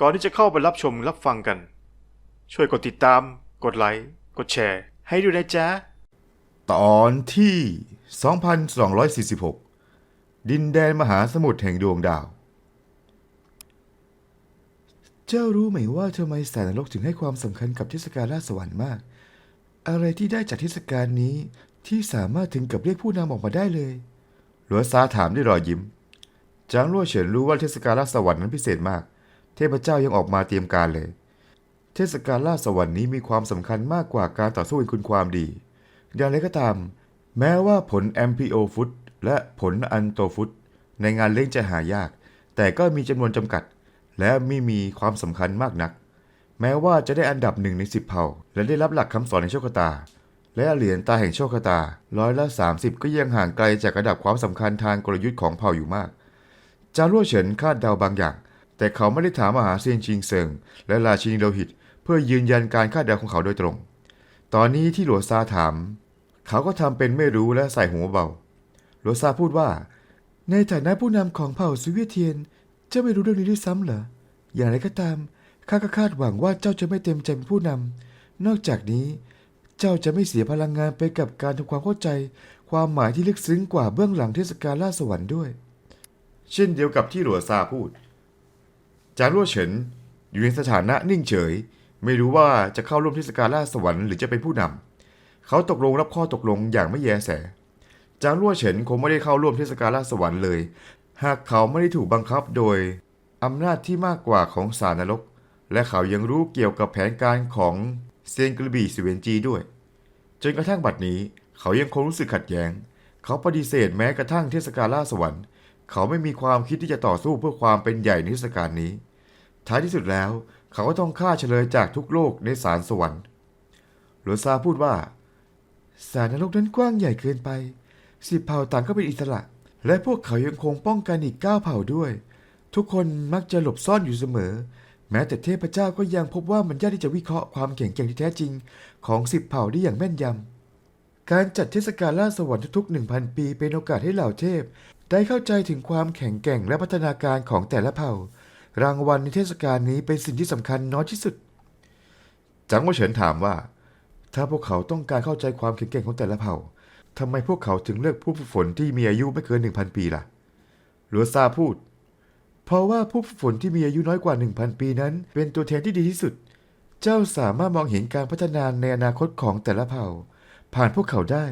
ก่อนที่จะเข้าไปรับชมรับฟังกัน ช่วยกดติดตาม กดไลค์ กดแชร์ ให้ด้วยนะจ๊ะ ตอนที่ 2246 ดินแดนมหาสมุทรแห่งดวงดาว เจ้ารู้ไหมว่าทำไมสารนรกถึงให้ความสำคัญกับเทศกาลล่าสวรรค์มาก อะไรที่ได้จากเทศกาลนี้ที่สามารถถึงกับเรียกผู้นำออกมาได้เลยหลัวซาถามด้วยรอยยิ้ม จางลั่วเฉินรู้ว่าเทศกาลล่าสวรรค์นั้นพิเศษมาก เทพเจ้ายังออกมาเตรียมการเลย เทศกาลล่าสวรรค์นี้มีความสำคัญมากกว่าการต่อสู้ในคุณความดี อย่างไรก็ตาม แม้ว่าผล MPO ฟุตและผลอันโตฟุตในงานเลี้ยงจะหายาก แต่ก็มีจำนวนจำกัด และไม่มีความสำคัญมากนัก แม้ว่าจะได้อันดับหนึ่งในสิบเผ่า และได้รับหลักคำสอนในโชคตา และเหรียญตาแห่งโชคตาร้อยละ 30 ก็ยังห่างไกลจากระดับความสำคัญทางกลยุทธ์ของเผ่าอยู่มาก จารั่วเฉินคาดเดาบางอย่าง แต่เขาไม่ได้ถามมหาเซียนชิงเซิงและราชินีโลหิต เพื่อยืนยันการคาดเดาของเขาโดยตรง ตอนนี้ที่หลวซาถาม เขาก็ทำเป็นไม่รู้และใส่หัวเบา หลวซาพูดว่า ในฐานะผู้นำของเผ่าซูเวียเทียน เจ้าไม่รู้เรื่องนี้ด้วยซ้ำเหรอ อย่างไรก็ตาม ข้าก็คาดหวังว่าเจ้าจะไม่เต็มใจเป็นผู้นำนอกจากนี้ เจ้าจะไม่เสียพลังงานไปกับการทำความเข้าใจ ความหมายที่ลึกซึ้งกว่าเบื้องหลังเทศกาลล่าสวรรค์ด้วย เช่นเดียวกับที่หลวซาพูด จางรั่วเฉินอยู่ในสถานะนิ่งเฉย ไม่รู้ว่าจะเข้าร่วมเทศกาลล่าสวรรค์หรือจะเป็นผู้นำเขาตกลงรับข้อตกลงอย่างไม่แยแส จางรั่วเฉินคงไม่ได้เข้าร่วมเทศกาลล่าสวรรค์เลย หากเขาไม่ได้ถูกบังคับโดยอำนาจที่มากกว่าของสารนรก และเขายังรู้เกี่ยวกับแผนการของเซียนกระบี่สิเวนจีด้วย จนกระทั่งบัดนี้ เขายังคงรู้สึกขัดแย้ง เขาปฏิเสธแม้กระทั่งเทศกาลล่าสวรรค์ เขาไม่มีความคิดที่จะต่อสู้เพื่อความเป็นใหญ่ในเทศกาลนี้ ท้ายที่สุดแล้ว เขาก็ต้องฆ่าเฉลยจากทุกโลกในสารสวรรค์หลวซาพูดว่าสารนรกนั้นกว้างใหญ่เกินไป สิบเผ่าต่างก็เป็นอิสระ และพวกเขายังคงป้องกันอีกเก้าเผ่าด้วย ทุกคนมักจะหลบซ่อนอยู่เสมอ แม้แต่เทพเจ้าก็ยังพบว่ามันยากที่จะวิเคราะห์ความแข็งแกร่งที่แท้จริง ของสิบเผ่าได้อย่างแม่นยำการจัดเทศกาลล่าสวรรค์ทุกๆ1,000 ปีเป็นโอกาสให้เหล่าเทพ ได้เข้าใจถึงความแข็งแกร่งและพัฒนาการของแต่ละเผ่า รางวัลในเทศกาลนี้เป็นสิ่งที่สำคัญน้อยที่สุด จังหวะเฉินถามว่า ถ้าพวกเขาต้องการเข้าใจความแข็งแกร่งของแต่ละเผ่าทำไมพวกเขาถึงเลือกผู้ฝึกฝนที่มีอายุไม่เกิน 1,000 ปีล่ะลัวซาพูด เพราะว่าผู้ฝึกฝนที่มีอายุน้อยกว่า 1,000 ปีนั้น เป็นตัวแทนที่ดีที่สุด เจ้าสามารถมองเห็นการพัฒนาในอนาคตของแต่ละเผ่า ผ่านพวกเขาได้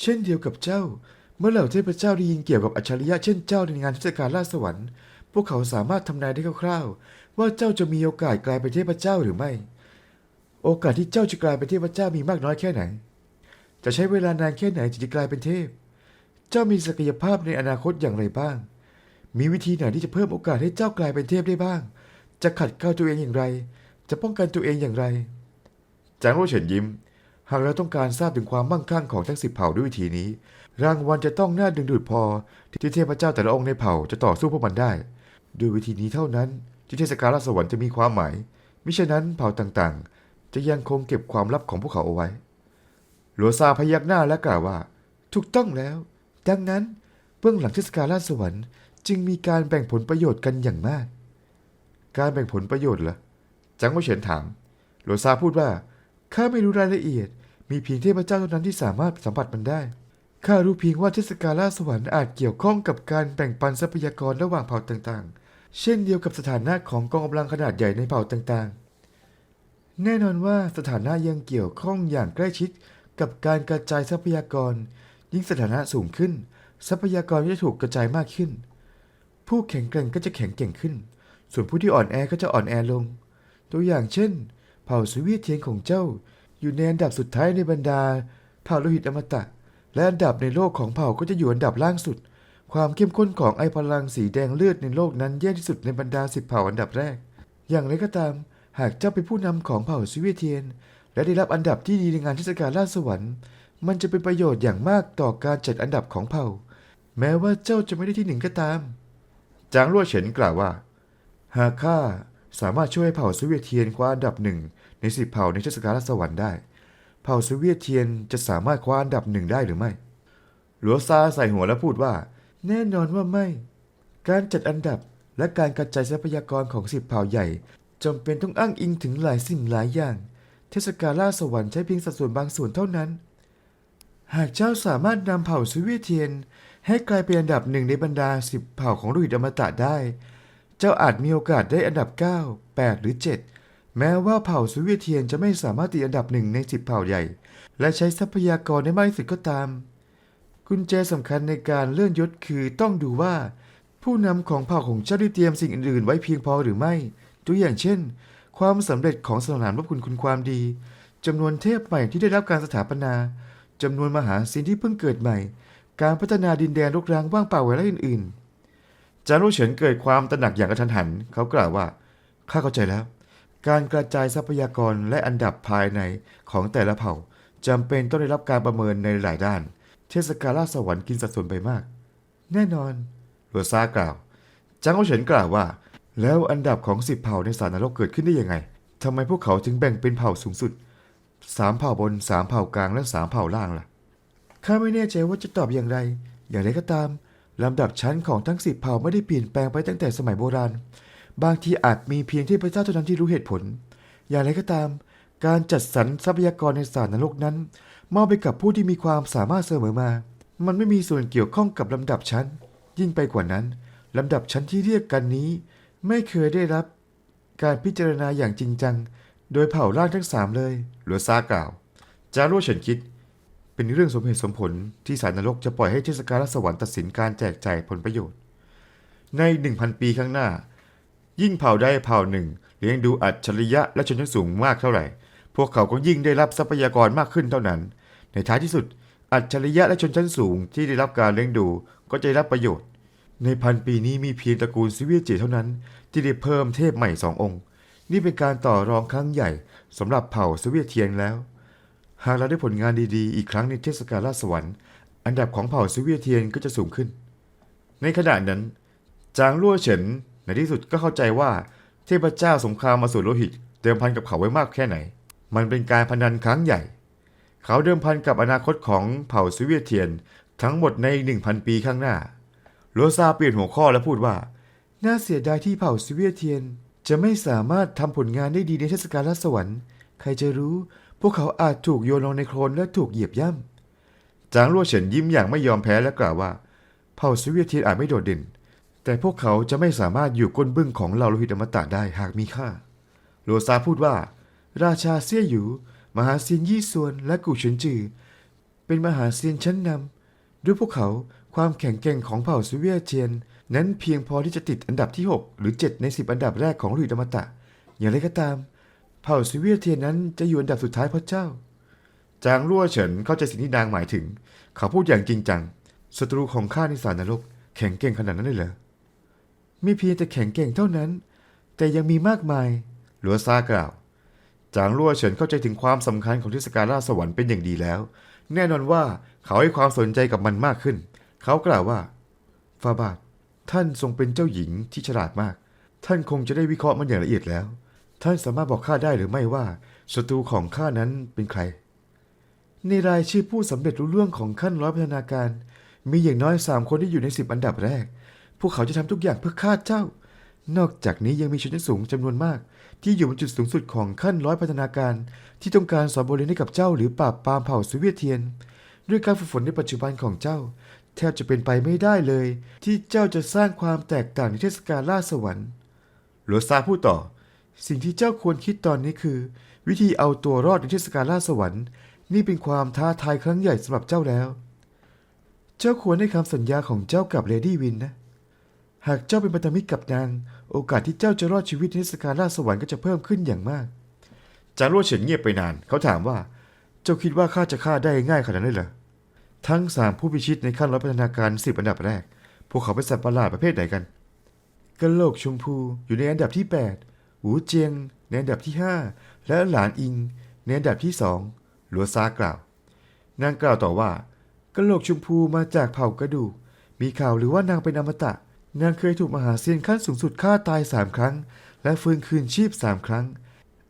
เช่นเดียวกับเจ้า เมื่อเหล่าเทพเจ้าได้ยินเกี่ยวกับอัจฉริยะเช่นเจ้าในงานเทศกาลล่าสวรรค์ พวกเขาสามารถทำนายได้คร่าวๆ ว่าเจ้าจะมีโอกาสกลายเป็นเทพเจ้าหรือไม่ โอกาสที่เจ้าจะกลายเป็นเทพเจ้ามีมากน้อยแค่ไหน จะใช้เวลานานแค่ไหนถึงจะกลายเป็นเทพ เจ้ามีศักยภาพในอนาคตอย่างไรบ้าง มีวิธีไหนที่จะเพิ่มโอกาสให้เจ้ากลายเป็นเทพได้บ้าง จะขัดเกลาตัวเองอย่างไร จะป้องกันตัวเองอย่างไร จางโรเฉินยิ้ม หากเราต้องการทราบถึงความมั่งคั่งของทั้งสิบเผ่าด้วยวิธีนี้ รางวัลจะต้องน่าดึงดูดพอ ที่เทพเจ้าแต่ละองค์ในเผ่าจะต่อสู้พวกมันได้ ด้วยวิธีนี้เท่านั้นที่เทศกาลสวรรค์จะมีความหมายมิฉะนั้นเผ่าต่างๆ จะยังคงเก็บความลับของพวกเขาเอาไว้หลวงซาพยักหน้าและกล่าวว่า ถูกต้องแล้ว ดังนั้นเบื้องหลังเทศกาลสวรรค์ จึงมีการแบ่งผลประโยชน์กันอย่างมาก การแบ่งผลประโยชน์เหรอจังหวะเฉินถามหลวงซาพูดว่าข้าไม่รู้รายละเอียด มีเพียงเทพเจ้าเท่านั้นที่สามารถสัมผัสมันได้ ข้ารู้เพียงว่าเทศกาลล่าสวรรค์อาจเกี่ยวข้องกับการแบ่งปันทรัพยากรระหว่างเผ่าต่างๆ เช่นเดียวกับสถานะของกองกำลังขนาดใหญ่ในเผ่าต่างๆ แน่นอนว่าสถานะยังเกี่ยวข้องอย่างใกล้ชิดกับการกระจายทรัพยากร ยิ่งสถานะสูงขึ้น ทรัพยากรจะถูกกระจายมากขึ้น ผู้แข็งแกร่งก็จะแข็งแกร่งขึ้น ส่วนผู้ที่อ่อนแอก็จะอ่อนแอลง ตัวอย่างเช่น เผ่าสวีเทียนของเจ้า อยู่ในอันดับสุดท้ายในบรรดาเผ่าโลหิตอมตะ และอันดับในโลกของเผ่าก็จะอยู่อันดับล่างสุด ความเข้มข้นของไอพลังสีแดงเลือดในโลกนั้นแย่ที่สุดในบรรดาสิบเผ่าอันดับแรก อย่างไรก็ตาม หากเจ้าเป็นผู้นำของเผ่าสวีเทียน และได้รับอันดับที่ดีในงานเทศกาลล่าสวรรค์มันจะเป็นประโยชน์อย่างมากต่อการจัดอันดับของเผ่า แม้ว่าเจ้าจะไม่ได้ที่หนึ่งก็ตาม จางลั่วเฉินกล่าวว่า หากข้าสามารถช่วยให้เผ่าสวีเทียนคว้าอันดับหนึ่งในสิบเผ่าในเทศกาลสวรรค์ได้ ผ่าสวีเทียนจะสามารถคว้าอันดับหนึ่งได้หรือไม่ หลัวซาใส่หัวแล้วพูดว่า แน่นอนว่าไม่ การจัดอันดับและการกระจายทรัพยากรของสิบเผ่าใหญ่จำเป็นต้องอ้างอิงถึงหลายสิ่งหลายอย่าง เทศกาลล่าสวรรค์ใช้เพียงสัดส่วนบางส่วนเท่านั้น หากเจ้าสามารถนำเผ่าซูเวียเทียน ให้กลายเป็นอันดับหนึ่งในบรรดาสิบเผ่าของโลหิตอมตะได้ เจ้าอาจมีโอกาสได้อันดับ 9 8 หรือ 7 แม้ว่าเผ่าซูเวียเทียนจะไม่สามารถติดอันดับหนึ่งในสิบเผ่าใหญ่ และใช้ทรัพยากรได้มากที่สุดก็ตาม กุญแจสำคัญในการเลื่อนยศคือต้องดูว่า ผู้นำของเผ่าของเจ้าได้เตรียมสิ่งอื่นๆ ไว้เพียงพอหรือไม่ตัวอย่างเช่น ความสำเร็จของสนามรบคุณคุณความดีจำนวนเทพใหม่ที่ได้รับการสถาปนาจำนวนมหาศิลที่เพิ่งเกิดใหม่ การพัฒนาดินแดนรกร้างว่างเปล่าไว้และอื่นๆจารุเฉินเกิดความตระหนักอย่างกระทันหัน เขากล่าวว่าข้าเข้าใจแล้ว การกระจายทรัพยากรและอันดับภายในของแต่ละเผ่าจำเป็นต้องได้รับการประเมินในหลายด้าน เทศกาลล่าสวรรค์กินสัดส่วนไปมาก แน่นอนลัวซากล่าวจางโอเฉินกล่าวว่า แล้วอันดับของสิบเผ่าในสารนรกเกิดขึ้นได้ยังไงทำไมพวกเขาถึงแบ่งเป็นเผ่าสูงสุดสามเผ่าบนสามเผ่ากลางและสามเผ่าล่างล่ะข้าไม่แน่ใจว่าจะตอบอย่างไร อย่างไรก็ตามลำดับชั้นของทั้งสิบเผ่าไม่ได้เปลี่ยนแปลงไปตั้งแต่สมัยโบราณ บางทีอาจมีเพียงเทพเจ้าเท่านั้นที่รู้เหตุผล อย่างไรก็ตาม การจัดสรรทรัพยากรในสารนรกนั้น มอบไปกับผู้ที่มีความสามารถเสมอมา มันไม่มีส่วนเกี่ยวข้องกับลำดับชั้น ยิ่งไปกว่านั้น ลำดับชั้นที่เรียกกันนี้ ไม่เคยได้รับ การพิจารณาอย่างจริงจัง โดยเผ่าร่างทั้งสามเลย หลัวซากล่าว จารุเฉินคิด เป็นเรื่องสมเหตุสมผลที่สารนรกจะปล่อยให้เทศกาลสวรรค์ตัดสินการแจกจ่ายผลประโยชน์ ในหนึ่งพันปีข้างหน้า ยิ่งเผ่าใดเผ่าหนึ่ง เลี้ยงดูอัจฉริยะและชนชั้นสูงมากเท่าไหร่ พวกเขาก็ยิ่งได้รับทรัพยากรมากขึ้นเท่านั้น ในท้ายที่สุด อัจฉริยะและชนชั้นสูงที่ได้รับการเลี้ยงดูก็จะได้รับประโยชน์ ในพันปีนี้มีเพียงตระกูลซิเวียเจเท่านั้น ที่ได้เพิ่มเทพใหม่สององค์ นี่เป็นการต่อรองครั้งใหญ่สำหรับเผ่าซิเวียเทียนแล้ว หากเราได้ผลงานดีๆ อีกครั้งในเทศกาลราชสวรรค์ อันดับของเผ่าซิเวียเทียนก็จะสูงขึ้น ในขณะนั้นจางลั่วเฉิน ในที่สุดก็เข้าใจว่าเทพเจ้าสงครามมาสู่โลหิต เดิมพันกับเขาไว้มากแค่ไหน มันเป็นการพนันครั้งใหญ่ เขาเดิมพันกับอนาคตของเผ่าซิเวีเทียน ทั้งหมดในอีกหนึ่งพันปีข้างหน้าโลซาเปลี่ยนหัวข้อและพูดว่า น่าเสียดายที่เผ่าซิเวีเทียน จะไม่สามารถทำผลงานได้ดีในเทศกาลราชสวรรค์ใครจะรู้ พวกเขาอาจถูกโยนลงในโคลนและถูกเหยียบย่ำจางลั่วเฉินยิ้มอย่างไม่ยอมแพ้และกล่าวว่า เผ่าซิเวีเทียนอาจไม่โดดเด่น แต่พวกเขาจะไม่สามารถอยู่ก้นบึ้งของเหล่าโลหิตอมตะได้หากมีค่าโลซาพูดว่า ราชาเซี่ยหยูมหาเซียนยี่ส่วนและกู่เฉินจือ เป็นมหาเซียนชั้นนำด้วยพวกเขาความแข็งแกร่งของเผ่าซิเวียเทียน นั้นเพียงพอที่จะติดอันดับที่ 6 หรือ 7 ใน 10 อันดับแรกของลหิตอมตะ อย่างไรก็ตาม เผ่าซิเวียเทียนนั้นจะอยู่อันดับสุดท้ายเพราะเจ้า จางลั่วเฉินเข้าใจสิ่งที่นางหมายถึง เขาพูดอย่างจริงจังศัตรูของข้าในสารนรก แข็งเก่งขนาดนั้นเลยเหรอ ม่เพียงแต่แข็งเก่งเท่านั้น แต่ยังมีมากมาย หลัวซากล่าว จางลั่วเฉินเข้าใจถึงความสำคัญของเทศกาลราสวรรค์เป็นอย่างดีแล้ว แน่นอนว่าเขาให้ความสนใจกับมันมากขึ้น เขากล่าวว่าฟาบาทท่านทรงเป็นเจ้าหญิงที่ฉลาดมาก ท่านคงจะได้วิเคราะห์มันอย่างละเอียดแล้ว ท่านสามารถบอกข้าได้หรือไม่ว่าศัตรูของข้านั้นเป็นใคร ในรายชื่อผู้สำเร็จรุ่ล่วงของขั้นร้อยพัฒนาการ มีอย่างน้อยสามคนที่อยู่ในสิบอันดับแรก พวกเขาจะทำทุกอย่างเพื่อฆ่าเจ้า นอกจากนี้ยังมีชนชั้นสูงจำนวนมาก ที่อยู่บนจุดสูงสุดของขั้นร้อยพัฒนาการ ที่ต้องการสอนบทเรียนให้กับเจ้า หรือปราบปรามเผ่าซูเวีเทียน ด้วยการฝึกฝนในปัจจุบันของเจ้า แทบจะเป็นไปไม่ได้เลย ที่เจ้าจะสร้างความแตกต่างในเทศกาลล่าสวรรค์หลวซาพูดต่อ สิ่งที่เจ้าควรคิดตอนนี้คือ วิธีเอาตัวรอดในเทศกาลล่าสวรรค์ นี่เป็นความท้าทายครั้งใหญ่สำหรับเจ้าแล้ว เจ้าควรให้คำสัญญาของเจ้ากับเลดี้วินนะ หากเจ้าเป็นพันธมิตรกับนาง โอกาสที่เจ้าจะรอดชีวิตในเทศกาลล่าสวรรค์ก็จะเพิ่มขึ้นอย่างมาก จางรั่วเฉินเงียบไปนาน เขาถามว่า เจ้าคิดว่าข้าจะฆ่าได้ง่ายขนาดนั้นเหรอ ทั้งสามผู้พิชิตในขั้นร้อยพัฒนาการสิบอันดับแรก พวกเขาเป็นสัตว์ประหลาดประเภทไหนกันกะโหลกชมพูอยู่ในอันดับที่ 8 หูเจียง ในอันดับที่ 5 และหลานอิง ในอันดับที่สองหลัวซากล่าว นางกล่าวต่อว่ากะโหลกชมพูมาจากเผ่ากระดูก มีข่าวหรือว่านางเป็นอมตะ นางเคยถูกมหาเซียนขั้นสูงสุดฆ่าตายสามครั้ง และฟื้นคืนชีพสามครั้ง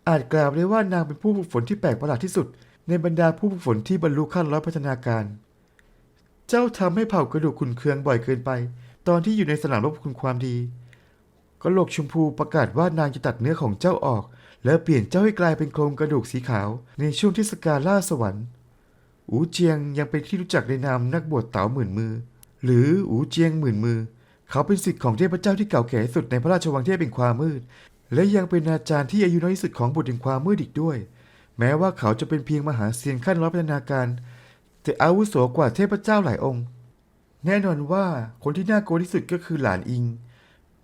อาจกล่าวได้ว่านางเป็นผู้ฝึกฝนที่แปลกประหลาดที่สุด ในบรรดาผู้ฝึกฝนที่บรรลุขั้นร้อยพัฒนาการ เจ้าทำให้เผ่ากระดูกขุนเคืองบ่อยเกินไป ตอนที่อยู่ในสนามรบคุณความดีกะโหลกชมพูประกาศว่านางจะตัดเนื้อของเจ้าออก และเปลี่ยนเจ้าให้กลายเป็นโครงกระดูกสีขาว ในช่วงเทศกาลล่าสวรรค์ อูเจียงยังเป็นที่รู้จักในนามนักบวชเต๋าหมื่นมือ หรืออูเจียงหมื่นมือ เขาเป็นศิษย์ของเทพเจ้าที่เก่าแก่สุดในพระราชวังเทพแห่งความมืด และยังเป็นอาจารย์ที่อายุน้อยสุดของบุตรแห่งความมืดอีกด้วย แม้ว่าเขาจะเป็นเพียงมหาเซียนขั้นรับพัฒนาการ แต่อาวุโสกว่าเทพเจ้าหลายองค์ แน่นอนว่าคนที่น่ากลัวที่สุดก็คือหลานอิง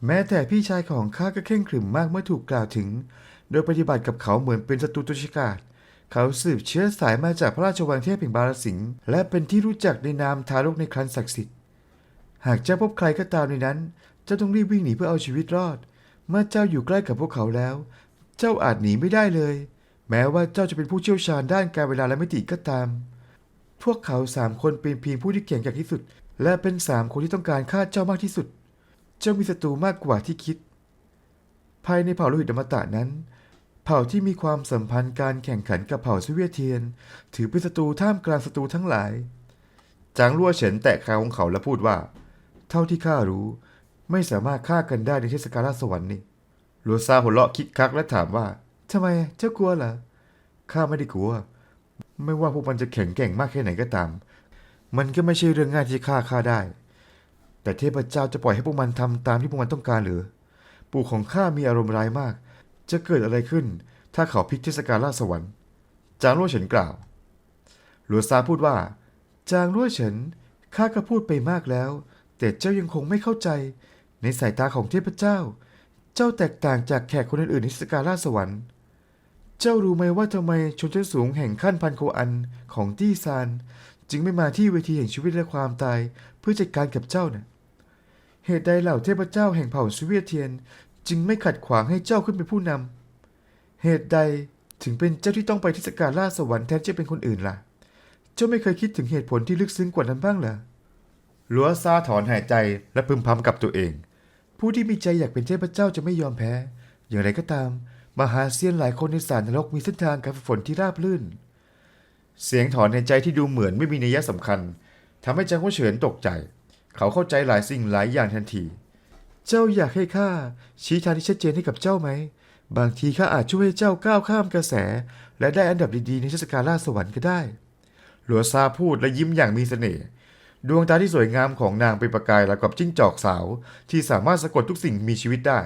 แม้แต่พี่ชายของข้าก็เข่งขรึมมากเมื่อถูกกล่าวถึง โดยปฏิบัติกับเขาเหมือนเป็นศัตรูตุชกาศเขาสืบเชื้อสายมาจากพระราชวังเทพแห่งบาลสิงห์และเป็นที่รู้จักในนามทารกในครันศักดิ์สิทธิ์ หากเจ้าพบใครก็ตามในนั้น เจ้าต้องรีบวิ่งหนีเพื่อเอาชีวิตรอด เมื่อเจ้าอยู่ใกล้กับพวกเขาแล้ว เจ้าอาจหนีไม่ได้เลย แม้ว่าเจ้าจะเป็นผู้เชี่ยวชาญด้านการเวลาและมิติก็ตาม พวกเขาสามคนเป็นเพียงผู้ที่เก่งกาจที่สุด และเป็นสามคนที่ต้องการฆ่าเจ้ามากที่สุด เจ้ามีศัตรูมากกว่าที่คิด ภายในเผ่าโลหิตอมตะนั้น เผ่าที่มีความสัมพันธ์การแข่งขันกับเผ่าซเวียเทียน ถือเป็นศัตรูท่ามกลางศัตรูทั้งหลายจางลั่วเฉินแตะคาของเขาและพูดว่า เท่าที่ข้ารู้ ไม่สามารถฆ่ากันได้ในเทศกาลราสวรรค์นี่หลัวซาหัวเราะคิกคักและถามว่าทำไมเจ้ากลัวเหรอข้าไม่ได้กลัว ไม่ว่าพวกมันจะแข็งแกร่งมากแค่ไหนก็ตาม มันก็ไม่ใช่เรื่องง่ายที่ฆ่าข้าได้ แต่เทพเจ้าจะปล่อยให้พวกมันทำตามที่พวกมันต้องการหรือ ปู่ของข้ามีอารมณ์ร้ายมาก จะเกิดอะไรขึ้น ถ้าเขาพลิกเทศกาลราสวรรค์ จางลั่วเฉินกล่าว หลัวซาพูดว่า จางลั่วเฉินข้าก็พูดไปมากแล้ว แต่เจ้ายังคงไม่เข้าใจ ในสายตาของเทพเจ้า เจ้าแตกต่างจากแขกคนอื่นๆในเทศกาลราสวรรค์ เจ้ารู้ไหมว่าทำไมชนชั้นสูงแห่งขั้นพันโคอันของตี้ซาน จึงไม่มาที่เวทีแห่งชีวิตและความตายเพื่อจัดการกับเจ้านะ่ะเหตุใดเหล่าเทพเจ้าแห่งเผ่าซเวียเทียน จึงไม่ขัดขวางให้เจ้าขึ้นเป็นผู้นำเหตุใดถึงเป็นเจ้าที่ต้องไปเทศกาล่าสวรรค์แทนจะเป็นคนอื่นล่ะ เจ้าไม่เคยคิดถึงเหตุผลที่ลึกซึ้งกว่านั้นบ้างเหรอ ลัวซาถอนหายใจและพึมพำกับตัวเอง ผู้ที่มีใจอยากเป็นเทพเจ้าจะไม่ยอมแพ้ อย่างไรก็ตาม มหาเซียนหลายคนในสารนรกมีเส้นทางการฝึกฝนที่ราบรื่น เสียงถอนในใจที่ดูเหมือนไม่มีนัยสำคัญทำให้จางหัวเฉินตกใจ เขาเข้าใจหลายสิ่งหลายอย่างทันที เจ้าอยากให้ข้าชี้ทางที่ชัดเจนให้กับเจ้าไหม บางทีข้าอาจช่วยให้เจ้าก้าวข้ามกระแส และได้อันดับดีๆในเทศกาลล่าสวรรค์ก็ได้ หลัวซาพูดและยิ้มอย่างมีเสน่ห์ ดวงตาที่สวยงามของนางเป็นประกายราวกับจิ้งจอกสาว ที่สามารถสะกดทุกสิ่งมีชีวิตได้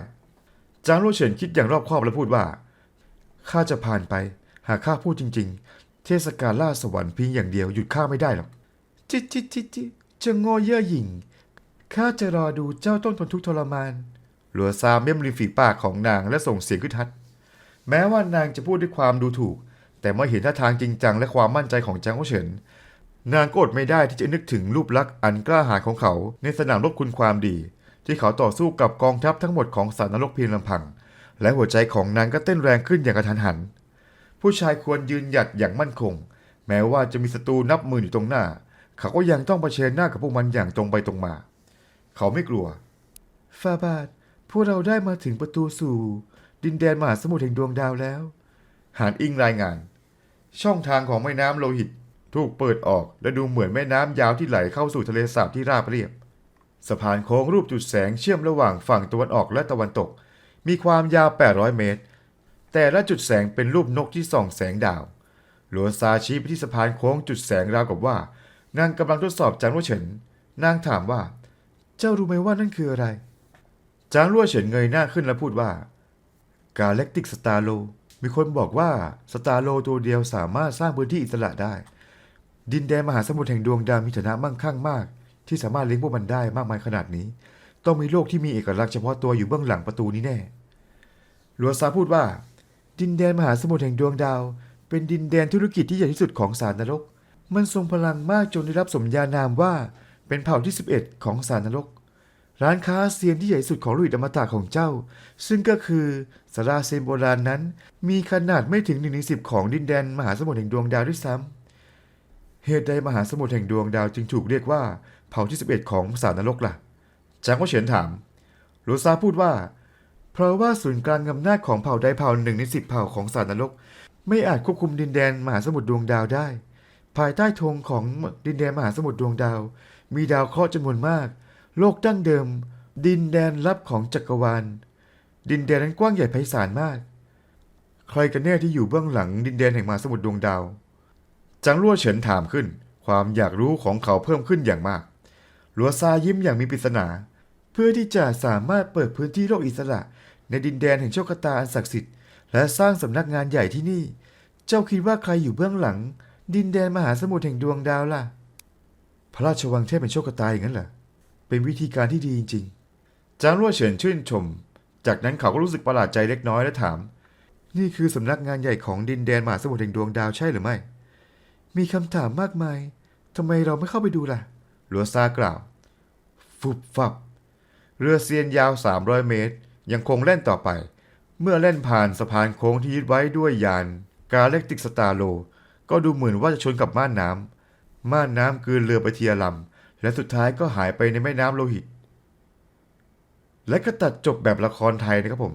จางโลเฉินคิดอย่างรอบคอบและพูดว่าข้าจะผ่านไป หากข้าพูดจริง ๆ เทศกาลล่าสวรรค์เพียงอย่างเดียวหยุดข้าไม่ได้หรอกจิจิจิจิจะงอเย่อหยิ่งข้าจะรอดูเจ้าต้องทนทุกข์ทรมานหลัวซาเม้มริมฝีปากของนางและส่งเสียงขึ้นทัด แม้ว่านางจะพูดด้วยความดูถูก แต่เมื่อเห็นท่าทางจริงจังและความมั่นใจของจางโอเฉิน นางก็อดไม่ได้ที่จะนึกถึงรูปลักษณ์อันกล้าหาญของเขาในสนามรบคุณความดี ที่เขาต่อสู้กับกองทัพทั้งหมดของสารนรกเพียงลำพัง และหัวใจของนางก็เต้นแรงขึ้นอย่างกระทันหัน ผู้ชายควรยืนหยัดอย่างมั่นคง แม้ว่าจะมีศัตรูนับหมื่นอยู่ตรงหน้า เขาก็ยังต้องเผชิญหน้ากับพวกมันอย่างตรงไปตรงมา เขาไม่กลัวฟาบาทพวกเราได้มาถึงประตูสู่ ดินแดนมหาสมุทรแห่งดวงดาวแล้ว หานอิงรายงาน ช่องทางของแม่น้ำโลหิต ถูกเปิดออกและดูเหมือนแม่น้ำยาวที่ไหลเข้าสู่ทะเลสาบที่ราบเรียบ สะพานโค้งรูปจุดแสงเชื่อมระหว่างฝั่งตะวันออกและตะวันตก มีความยาว 800 เมตร แต่ละจุดแสงเป็นรูปนกที่ส่องแสงดาว หลวงซาชี้ไปที่สะพานโค้งจุดแสงราวกับว่า นางกำลังทดสอบจางรั่วเฉิน นางถามว่า เจ้ารู้ไหมว่านั่นคืออะไร จางรั่วเฉินเงยหน้าขึ้นและพูดว่ากาแล็กติกสตาร์โลมีคนบอกว่าสตาร์โลตัวเดียวสามารถสร้างพื้นที่อิสระได้ ดินแดนมหาสมุทรแห่งดวงดาวมีฐานะมั่งคั่งมาก ที่สามารถเลี้ยงพวกมันได้มากมายขนาดนี้ ต้องมีโลกที่มีเอกลักษณ์เฉพาะตัวอยู่เบื้องหลังประตูนี้แน่หลวงซาพูดว่า ดินแดนมหาสมุทรแห่งดวงดาว เป็นดินแดนธุรกิจที่ใหญ่ที่สุดของสารนรก มันทรงพลังมากจนได้รับสมญานามว่าเป็นเผ่าที่ 11 ของสารนรก ร้านค้าเซียนที่ใหญ่สุดของลุยดอมตะของเจ้า ซึ่งก็คือสาราเซียนโบราณนั้น มีขนาดไม่ถึงหนึ่งในสิบของดินแดนมหาสมุทรแห่งดวงดาวด้วยซ้ำ เหตุใดมหาสมุทรแห่งดวงดาวจึงถูกเรียกว่าเผ่าที่11ของสารนรกล่ะจางก็เฉินถามหลวซาพูดว่า เพราะว่าศูนย์กลางอำนาจของเผ่าใดเผ่าหนึ่งในสิบเผ่าของสารนรก ไม่อาจควบคุมดินแดนมหาสมุทรดวงดาวได้ ภายใต้ธงของดินแดนมหาสมุทรดวงดาว มีดาวเคราะห์จำนวนมาก โลกดั้งเดิม ดินแดนลับของจักรวาล ดินแดนนั้นกว้างใหญ่ไพศาลมาก ใครกันแน่ที่อยู่เบื้องหลังดินแดนแห่งมหาสมุทรดวงดาว จังลั่วเฉินถามขึ้น ความอยากรู้ของเขาเพิ่มขึ้นอย่างมากลัวซายิ้มอย่างมีปริศนา เพื่อที่จะสามารถเปิดพื้นที่โลกอิสระ ในดินแดนแห่งโชคตาอันศักดิ์สิทธิ์และสร้างสำนักงานใหญ่ที่นี่ เจ้าคิดว่าใครอยู่เบื้องหลัง ดินแดนมหาสมุทรแห่งดวงดาวล่ะ พระราชวังเทพเป็นโชคตาอย่างนั้นเหรอเป็นวิธีการที่ดีจริงๆ จางลั่วเฉินชื่นชม จากนั้นเขาก็รู้สึกประหลาดใจเล็กน้อยและถาม นี่คือสำนักงานใหญ่ของดินแดนมหาสมุทรแห่งดวงดาวใช่หรือไม่ มีคำถามมากมายทำไมเราไม่เข้าไปดูล่ะ ลัวซากล่าว ฟุบฟับ เรือเซียนยาว 300 เมตร ยังคงเล่นต่อไป เมื่อเล่นผ่านสะพานโค้งที่ยึดไว้ด้วยยานกาเล็กติกสตาโล ก็ดูเหมือนว่าจะชนกับม่านน้ำ ม่านน้ำกืนเรือไปเทีละลำ และสุดท้ายก็หายไปในแม่น้ำโลหิต และก็ตัดจบแบบละครไทยนะครับผม